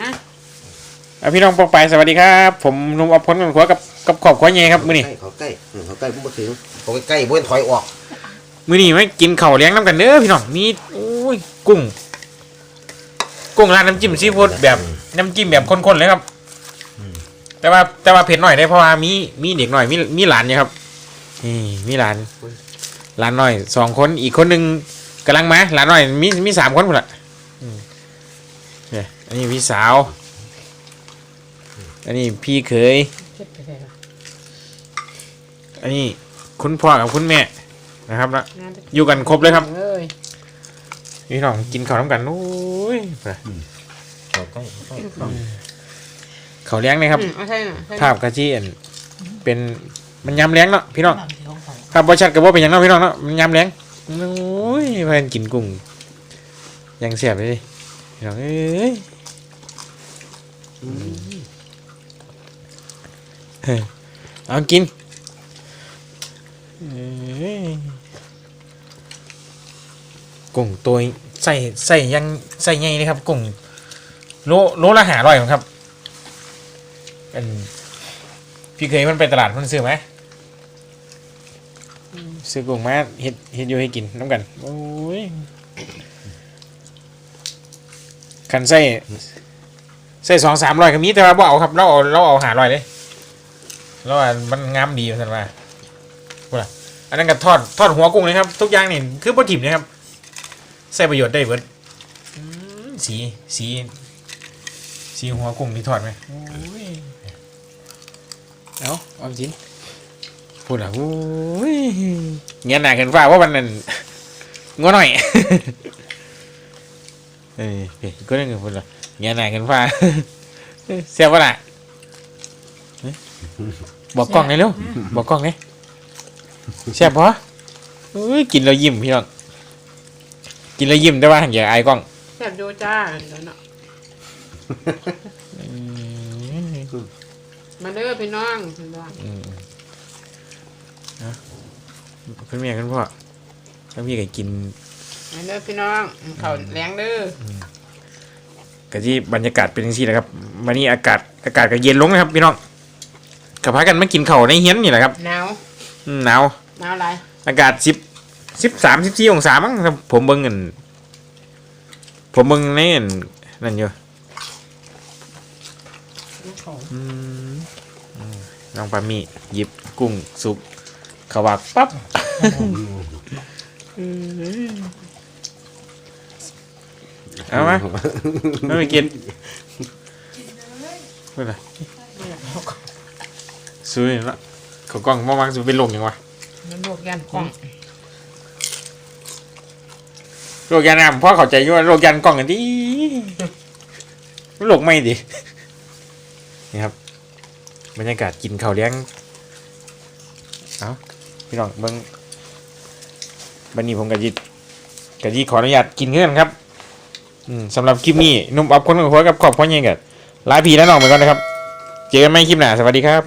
ฮะอะพี่น้องปองไปายสวัสดีครับ ผมหนุ่มอภพลกันหัวกับกับขอบขวาเย่ครับมื้อนี้ใกล้เขาใกล้อืมเขาใกล้ผมมาถึงเขาใกล้ๆบ้วนถอยออกมื้อนี้ไม่กินข้าวเลี้ยงน้ำกันเด้อพี่น้องมีโอ้ยกุ้ง กุ้งราดน้ำจิ้มซีฟู้ดแบบน้ำจิ้มแบบข้นๆเลยครับแต่ว่าแต่ว่าเผ็ดหน่อยได้เพราะว่ามีมีเด็กหน่อยมีมีหลานเนี่ยครับนี่มีหลานหลานหน่อยสองคนอีกคนหนึ่งกำลังมาหลานหน่อยมีมีสามคนหมดละอืมเนี่ย อันนี้พี่สาว อันนี้พี่เขยเจ็บไปเลยว่ะอันนี้คุณพ่อกับคุณแม่นะครับแล้วงานจะอยู่กันครบเลยครับเอ้ยพี่น้องกินข้าวน้ำกันโอ้ยเขาใกล้เขาใกล้เขาวเลี้ยงนะครับ อืมเอาใช่น่ะใช่ภาพกะจีอันเป็นมันยำเลี้ยงเนาะพี่น้องครับบริชัดกับว่าเป็นหยังเนาะพี่น้องเนาะมันยำเลี้ยงโอ้ยเพื่อนกินกุ้งยังเสียบเลยดิพี่น้องเอ้ย เฮ้ยเอากินกุ้งตัวใส่ใส่ยังใส่ไงเลยครับกุ้งโลโลละหาร้อยครับเป็นพี่เคยมันไปตลาดมันซื้อไหมซื้อกุ้งมาเฮ็ดเฮ็ดอยู่ให้กินน้ำกันโอ้ยคันใส่ ใส่สองสามร้อยก็มีแต่ว่าบ่เอาครับเราเอาเราเอาหาร้อยเลยเราว่ามันงามดีสันว่าพูดละอันนั้นก็ทอดทอดหัวกุ้งเลยครับ ทุกอย่างนี่คือโปรตีนนะครับใส่ประโยชน์ได้เบิดอืมสีสีสีหัวกุ้งนี่ทอดไหมโอ้ยเอาเอาจริงพูดอะโอ้ยเงี้ยหนาเกินฟ้าว่ามันนั่นงัวหน่อยเอ้ยเฮ้ยก็ได้เงินพูดละ เงี้ยหนาเกินฟ้า เสียบวะล่ะเฮ้ยบอกกล้องเลยเร็วบอกกล้องเลยเสียบปะเอ้ยกินแล้วยิ้มพี่น้องกินแล้วยิ้มแต่ว่าอย่าอายกล้องแซ่บดูจ้าเดี๋ยวเนาะอืมมาเด้อพี่น้องพี่น้องอืมนะคุณแม่คุณพ่อถ้าพี่ก็กินมาเด้อพี่น้องเขาวแรงเด้อ กะที่บรรยากาศเป็นอย่างนี้แหละครับวันนี้อากาศอากาศก็เย็นลงนะครับพี่น้องกับพากันมากินข้าวในเฮียนนี่แหละครับหนาวอืมหนาวหนาวอะไรอากาศสิบสิบสามสิบสี่องศามั้งครับผมเบิ่งเงินผมเบิ่งในอันนั่นอยู่เขาอืมอืมน้องปามีหยิบกุ้งสุกขวักปั๊บ เอามาไม่ไปกินไม่เป็นไรซื้อละเขากล้องมาวางซื้อเป็นลงยังวะมันลวกยันกล้องโลกยันอะพ่อเข้าใจอยู่ว่าโลกยันกล้องกันดิโลกไม่ดินี่ครับบรรยากาศกินข้าวเลี้ยงเอาพี่น้องเบิ้งบันนี้ผมกับยิกับยิขออนุญาตกินเงื่อนครับ อืมสำหรับคลิปนี้นุ่มอับคนกับหัวกับขอบพ่อเงี้ยกันลาพีแล้วน้องไปก่อนนะครับ เจอกันใหม่คลิปหน้าสวัสดีครับ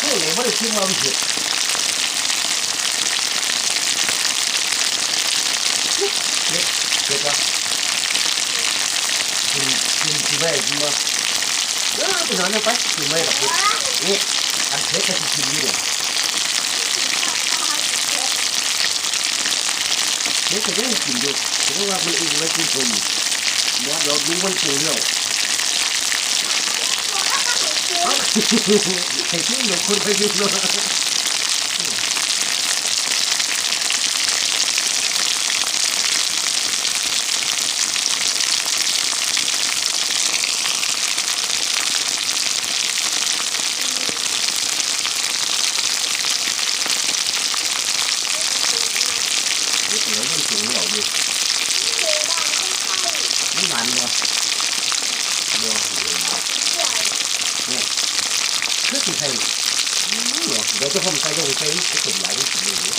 เฮ้ยไม่ได้ชิมมาไม่เผ็ดเผ็ดเผ็ดปะกินกินกินไม่กินมาเออไปนอนเลยไปกินไม่กเผ็ดนี่อันเผ็ดก็กินนี่เลย เผ็ดก็ได้กินอยู่เพราะว่ามันเองไม่กินคนว่าเราดูมันเฉยแล้วไอ้ที่หนูคนไปดูเลยนี่ถือว่ามันสูงเหล่า อยู่มันหวานบ่บ่เนี่ยคือสิใครเดี๋ยวจะผมใส่ลงใส่ผสมหลายสิ่งเลย